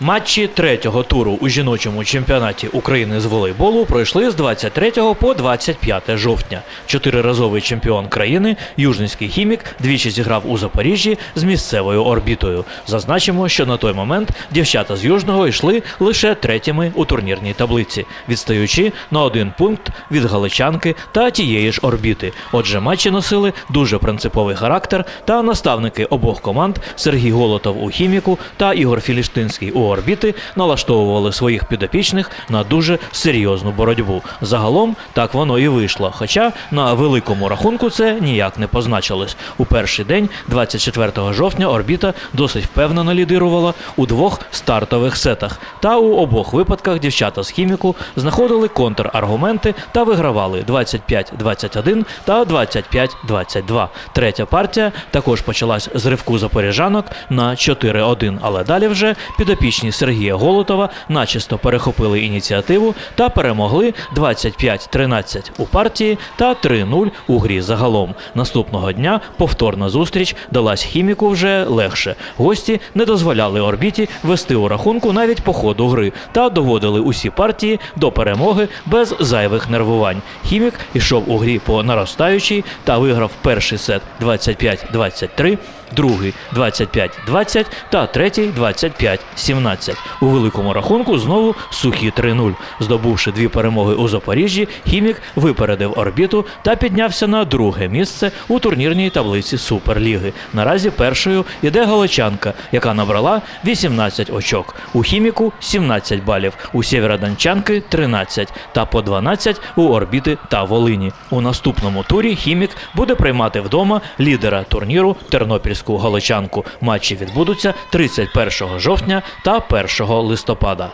Матчі третього туру у жіночому чемпіонаті України з волейболу пройшли з 23 по 25 жовтня. Чотириразовий чемпіон країни, южницький хімік, двічі зіграв у Запоріжжі з місцевою орбітою. Зазначимо, що на той момент дівчата з Южного йшли лише третіми у турнірній таблиці, відстаючи на один пункт від галичанки та тієї ж орбіти. Отже, матчі носили дуже принциповий характер, та наставники обох команд Сергій Голотов у хіміку та Ігор Філіштинський у орбіти налаштовували своїх підопічних на дуже серйозну боротьбу. Загалом так воно і вийшло. Хоча на великому рахунку це ніяк не позначилось. У перший день, 24 жовтня, орбіта досить впевнено лідирувала у двох стартових сетах. Та у обох випадках дівчата з хіміку знаходили контраргументи та вигравали 25-21 та 25-22. Третя партія також почалась з ривку запоріжанок на 4-1, але далі вже підопічні Сергія Голотова начисто перехопили ініціативу та перемогли 25-13 у партії та 3-0 у грі загалом. Наступного дня повторна зустріч далась хіміку вже легше. Гості не дозволяли орбіті вести у рахунку навіть по ходу гри та доводили усі партії до перемоги без зайвих нервувань. Хімік ішов у грі по наростаючій та виграв перший сет 25-23, другий 25-20 та третій 25-17. У великому рахунку знову сухі 3-0. Здобувши дві перемоги у Запоріжжі, хімік випередив орбіту та піднявся на друге місце у турнірній таблиці Суперліги. Наразі першою іде Галичанка, яка набрала 18 очок. У хіміку 17 балів, у Сєвєродончанки 13 та по 12 у орбіти та Волині. У наступному турі хімік буде приймати вдома лідера турніру Тернопільську Галичанку. Матчі відбудуться 31 жовтня та 1 листопада.